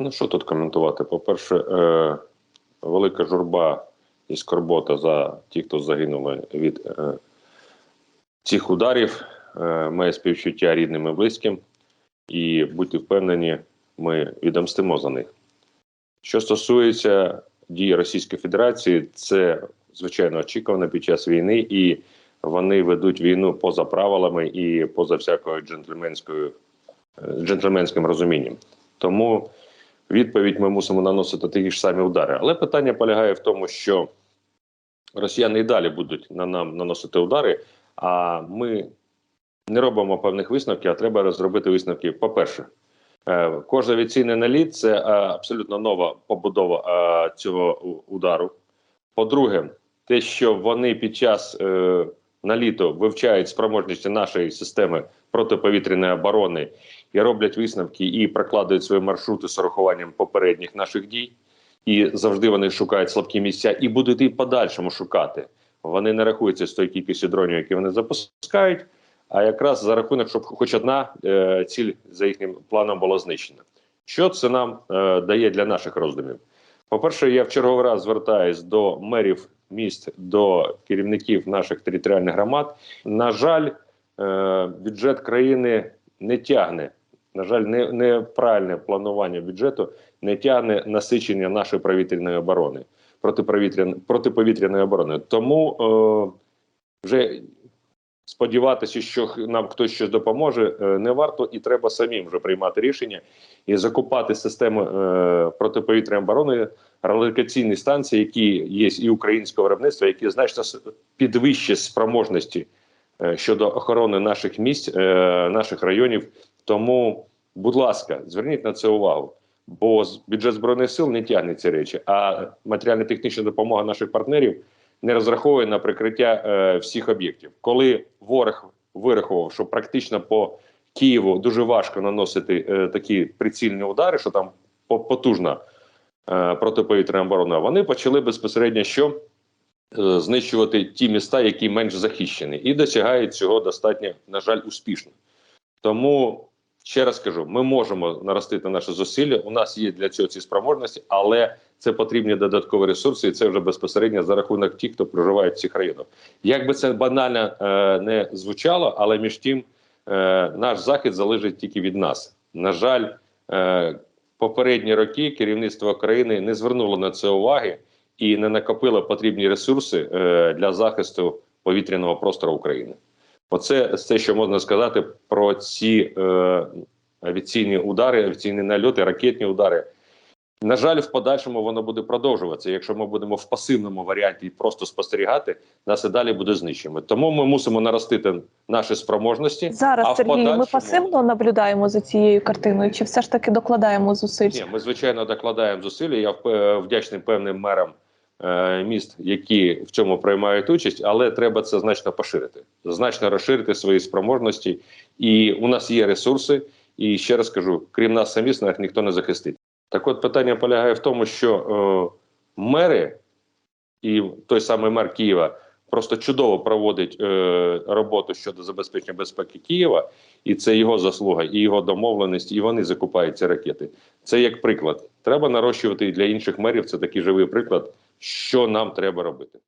Ну що тут коментувати? По-перше, е, велика журба і скорбота за ті, хто загинули від е, цих ударів. Е, має співчуття рідним і близьким, і будьте впевнені, ми відомстимо за них. Що стосується дій Російської Федерації, це звичайно очікувано під час війни, і вони ведуть війну поза правилами і поза всякою джентльменською е, джентльменським розумінням. Тому відповідь ми мусимо наносити такі ж самі удари. Але питання полягає в тому, що росіяни і далі будуть на нам наносити удари, а ми не робимо певних висновків, а треба розробити висновки. По-перше, е, кожен авіаційний наліт це е, абсолютно нова побудова е, цього удару. По-друге, те, що вони під час наліту вивчають спроможності нашої системи протиповітряної оборони і роблять висновки і прокладають свої маршрути з урахуванням попередніх наших дій. І завжди вони шукають слабкі місця і будуть і подальшому шукати. Вони не рахуються з тої кількості дронів, які вони запускають. А якраз за рахунок, щоб хоч одна е, ціль за їхнім планом була знищена. Що це нам е, дає для наших роздумів? По-перше, я в черговий раз звертаюсь до мерів міст, до керівників наших територіальних громад. На жаль, е, бюджет країни не тягне. На жаль, не, неправильне планування бюджету не тягне насичення нашої повітряної оборони протиповітряної оборони. Тому е, вже сподіватися, що нам хтось щось допоможе, е, не варто, і треба самим вже приймати рішення і закупати системи е, протиповітряної оборони, релокаційні станції, які є і українського виробництва, які значно підвищать спроможності е, щодо охорони наших місць, е, наших районів. Тому, будь ласка, зверніть на це увагу. Бо бюджет збройних сил не тягне ці речі, а матеріально-технічна допомога наших партнерів не розраховує на прикриття е, всіх об'єктів. Коли ворог вирахував, що практично по Києву дуже важко наносити е, такі прицільні удари, що там потужна е, протиповітряна оборона, вони почали безпосередньо що е, знищувати ті міста, які менш захищені, і досягають цього достатньо, на жаль, успішно. Тому ще раз кажу: ми можемо наростити наші зусилля. У нас є для цього ці спроможності, але це потрібні додаткові ресурси, і це вже безпосередньо за рахунок тих, хто проживає в цих районах. Як би це банально е, не звучало, але між тим е, наш захід залежить тільки від нас. На жаль, е, попередні роки керівництво країни не звернуло на це уваги і не накопило потрібні ресурси е, для захисту повітряного простору України. Оце все, що можна сказати про ці е, авіаційні удари, авіаційні нальоти, ракетні удари. На жаль, в подальшому воно буде продовжуватися. Якщо ми будемо в пасивному варіанті просто спостерігати, нас і далі буде знищено. Тому ми мусимо наростити наші спроможності. Зараз а в Сергій, ми пасивно наблюдаємо за цією картиною, чи все ж таки докладаємо зусиль? Ні, ми звичайно докладаємо зусилля. Я вдячний певним мерам міст, які в цьому приймають участь, але треба це значно поширити, значно розширити свої спроможності. І у нас є ресурси. І ще раз кажу, крім нас самих, нас ніхто не захистить. Так от питання полягає в тому, що е, мери і той самий мер Києва просто чудово проводить е, роботу щодо забезпечення безпеки Києва, і це його заслуга, і його домовленість, і вони закупають ці ракети. Це як приклад. Треба нарощувати для інших мерів. Це такий живий приклад, що нам треба робити.